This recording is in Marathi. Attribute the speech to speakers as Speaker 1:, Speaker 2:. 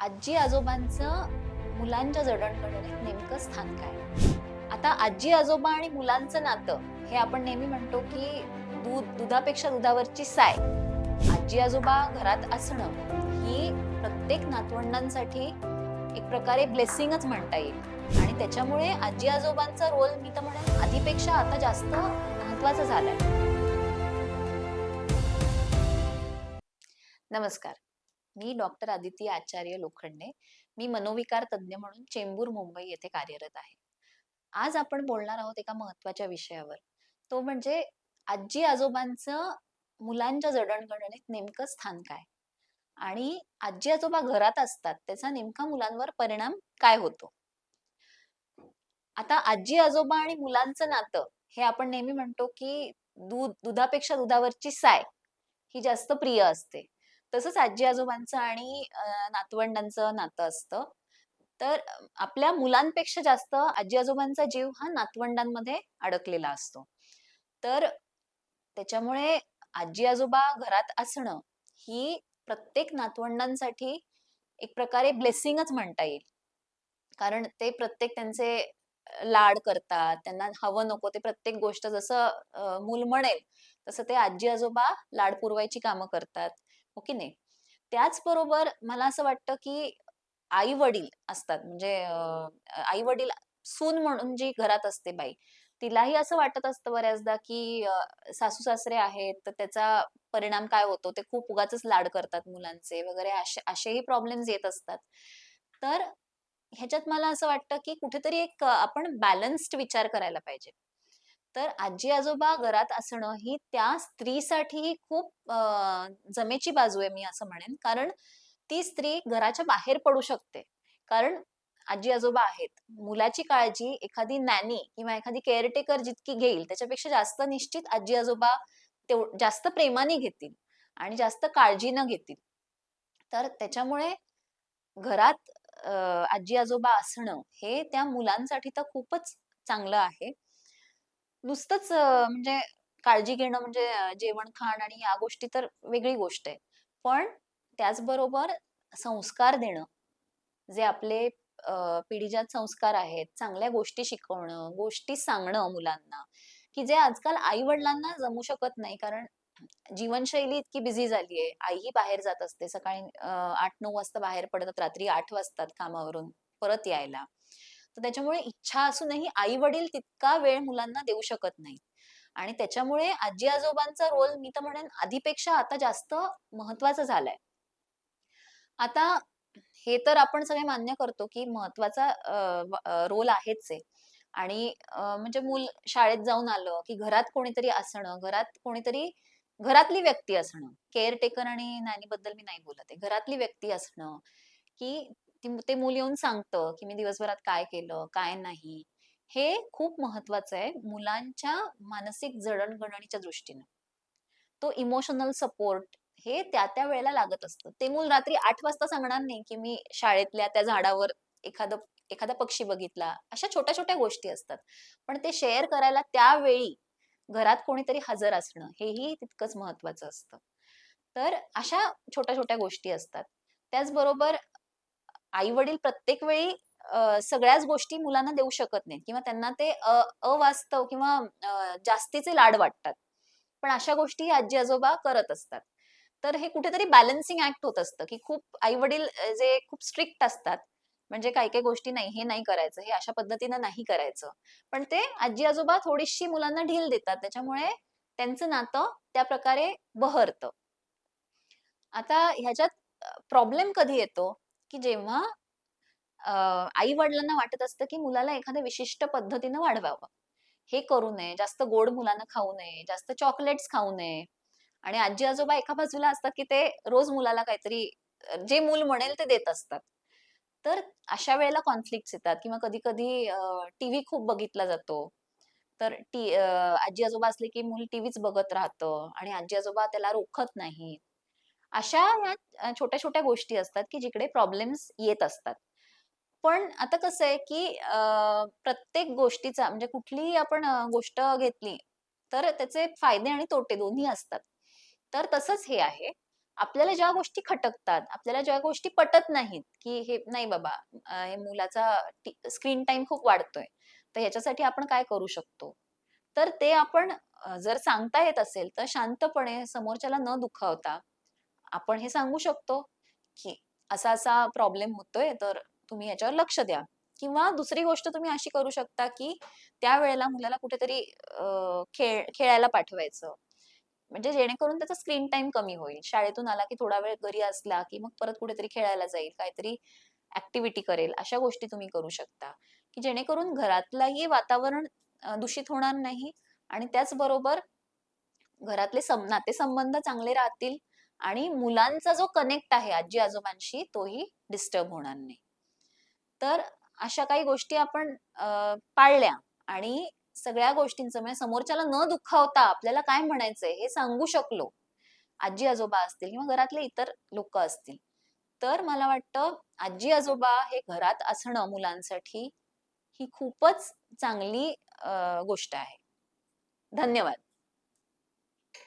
Speaker 1: आजी आजोबांचं मुलांच्या जडणघडणीत नेमकं स्थान काय? आता आजी आजोबा आणि मुलांचं नातं हे आपण नेहमी म्हणतो की दूध दुधापेक्षा दुधावरची साय. आजी आजोबा घरात असणं ही प्रत्येक नातवंडांसाठी एक प्रकारे ब्लेसिंगच म्हणता येईल. आणि त्याच्यामुळे आजी आजोबांचा रोल मी तर म्हणेन आधीपेक्षा आता जास्त महत्त्वाचा झालाय. नमस्कार. मी डॉक्टर आदिती आचार्य लोखंडे. मी मनोविकार तज्ज्ञ म्हणून चेंबूर मुंबई येथे कार्यरत आहे. आज आपण बोलणार आहोत एका महत्त्वाच्या विषयावर. तो म्हणजे आजी आजोबांचं मुलांच्या जडणघडणीत नेमकं स्थान काय? आणि आजी आजोबा घरात असतात त्याचा नेमका मुलांवर परिणाम काय होतो? आता आजी आजोबा आणि मुलांचं नातं हे आपण नेहमी म्हणतो की दूध दुधापेक्षा दुधावरची साय ही जास्त प्रिय असते. तसंच आजी आजोबांचं आणि नातवंडांचं नातं असतं. तर आपल्या मुलांपेक्षा जास्त आजी आजोबांचा जीव हा नातवंडांमध्ये अडकलेला असतो. तर त्याच्यामुळे आजी आजोबा घरात असणं ही प्रत्येक नातवंडांसाठी एक प्रकारे ब्लेसिंगच म्हणता येईल. कारण ते प्रत्येक त्यांचे लाड करतात त्यांना हवं नको ते प्रत्येक गोष्ट जसं मूल म्हणेल तसं ते आजी आजोबा लाड पुरवायची कामं करतात. हो की नाही? त्याचबरोबर मला असं वाटतं की आई वडील असतात म्हणजे आई वडील सून म्हणून जी घरात असते बाई तिलाही असं वाटत असतं बऱ्याचदा की सासू सासरे आहेत तर त्याचा परिणाम काय होतो? ते खूप उगाच लाड करतात मुलांचे वगैरे असेही प्रॉब्लेम्स येत असतात. तर ह्याच्यात मला असं वाटतं की कुठेतरी एक आपण बॅलन्स्ड विचार करायला पाहिजे. तर आजी आजोबा घरात असणं ही त्या स्त्रीसाठीही खूप जमेची बाजू आहे मी असं म्हणेन. कारण ती स्त्री घराच्या बाहेर पडू शकते. कारण आजी आजोबा आहेत. मुलाची काळजी एखादी नॅनी किंवा एखादी केअरटेकर जितकी घेईल त्याच्यापेक्षा जास्त निश्चित आजी आजोबा तेव जास्त प्रेमाने घेतील आणि जास्त काळजी न घेतील. तर त्याच्यामुळे घरात आजी आजोबा असणं हे त्या मुलांसाठी तर खूपच चांगलं आहे. नुसतंच म्हणजे काळजी घेणं म्हणजे जेवण खाण आणि या गोष्टी तर वेगळी गोष्ट आहे. पण त्याचबरोबर संस्कार देणं जे आपले पिढीजात संस्कार आहेत चांगल्या गोष्टी शिकवणं गोष्टी सांगणं मुलांना की जे आजकाल आई वडिलांना जमू शकत नाही कारण जीवनशैली इतकी बिझी झाली आहे. आईही बाहेर जात असते सकाळी आठ नऊ वाजता बाहेर पडतात रात्री आठ वाजतात कामावरून परत यायला. तर त्याच्यामुळे इच्छा असूनही आई वडील तितका वेळ मुलांना देऊ शकत नाही आणि त्याच्यामुळे आजी आजोबांचा रोल मी तर म्हणेन आधीपेक्षा आता जास्त महत्त्वाचा झालाय. आता हे तर आपण सगळे मान्य करतो की महत्त्वाचा रोल आहेच आहे आणि म्हणजे मूल शाळेत जाऊन आलं की घरात कोणीतरी असणं घरात कोणीतरी घरातली व्यक्ती असणं. केअरटेकर आणि नॅनी बद्दल मी नाही बोलत आहे. घरातली व्यक्ती असणं की ती ते मूल येऊन सांगतं की मी दिवसभरात काय केलं काय नाही. हे खूप महत्वाचं आहे मुलांच्या मानसिक जडणघडणीच्या दृष्टीने. तो इमोशनल सपोर्ट हे त्या त्या वेळेला लागत असतं. ते मूल रात्री आठ वाजता सांगणार नाही की मी शाळेतल्या त्या झाडावर एखादं एखादा पक्षी बघितला अशा छोट्या छोट्या गोष्टी असतात. पण ते शेअर करायला त्यावेळी घरात कोणीतरी हजर असणं हेही तितकंच महत्वाचं असतं. तर अशा छोट्या छोट्या गोष्टी असतात. त्याचबरोबर आई वडील प्रत्येक वेळी सगळ्याच गोष्टी मुलांना देऊ शकत नाहीत किंवा त्यांना ते अवास्तव किंवा जास्तीचे लाड वाटतात. पण अशा गोष्टी आजी आजोबा करत असतात. तर हे कुठेतरी बॅलन्सिंग ऍक्ट होत असतं की खूप आई वडील जे खूप स्ट्रिक्ट असतात म्हणजे काही काही गोष्टी नाही हे नाही करायचं हे अशा पद्धतीनं नाही करायचं. पण ते आजी आजोबा थोडीशी मुलांना ढील देतात त्याच्यामुळे त्यांचं नातं त्या प्रकारे बहरतं. आता ह्याच्यात प्रॉब्लेम कधी येतो? की जेव्हा आई वडिलांना वाटत असतं की मुलाला एखाद्या विशिष्ट पद्धतीनं वाढवावं. हे करू नये जास्त गोड मुलांना खाऊ नये जास्त चॉकलेट्स खाऊ नये. आणि आजी आजोबा एका बाजूला असतात की ते रोज मुलाला काहीतरी जे मूल म्हणेल ते देत असतात. तर अशा वेळेला कॉन्फ्लिक्ट येतात किंवा कधी कधी टीव्ही खूप बघितला जातो. तर टी आजी आजोबा असले की मूल टीव्हीच बघत राहतं आणि आजी आजोबा त्याला रोखत नाही अशा ह्या छोट्या छोट्या गोष्टी असतात की जिकडे प्रॉब्लेम्स येत असतात पण आता कसं आहे की प्रत्येक गोष्टीचा म्हणजे कुठलीही आपण गोष्ट घेतली तर त्याचे फायदे आणि तोटे दोन्ही असतात तर तसंच हे आहे आपल्याला ज्या गोष्टी खटकतात, आपल्याला ज्या गोष्टी पटत नाहीत, की हे नाही बाबा हे मुलाचा स्क्रीन टाइम खूप वाढतोय. तर ह्याच्यासाठी आपण काय करू शकतो? तर ते आपण जर सांगता येत असेल, तर शांतपणे समोरच्याला न दुखावता आपण हे सांगू शकतो, की असा-असा प्रॉब्लेम होतोय, तर तुम्ही ह्याच्यावर लक्ष द्या. किंवा दुसरी गोष्ट तुम्ही अशी करू शकता, की त्यावेळेला मुलाला कुठेतरी खेळ खेळायला पाठवायचं. म्हणजे जेणेकरून त्याचा स्क्रीन टाईम कमी होईल. शाळेतून आला की थोडा वेळ घरी असला, की मग परत कुठेतरी खेळायला जाईल, काहीतरी ऍक्टिव्हिटी करेल. अशा गोष्टी तुम्ही करू शकता, की जेणेकरून घरातलाही वातावरण दूषित होणार नाही आणि त्याचबरोबर घरातले सं नातेसंबंध चांगले राहतील आणि मुलांचा जो कनेक्ट आहे आजी-आजोबांशी तोही डिस्टर्ब होणार नाही. तर अशा काही गोष्टी आपण पाळल्या आणि सगळ्या गोष्टींचं म्हणजे समोरच्याला न दुखावता आपल्याला काय म्हणायचंय हे सांगू शकलो. आजी-आजोबा असतील किंवा घरातले इतर लोक असतील. तर मला वाटतं आजी-आजोबा हे घरात असणं मुलांसाठी ही खूपच चांगली गोष्ट आहे. धन्यवाद.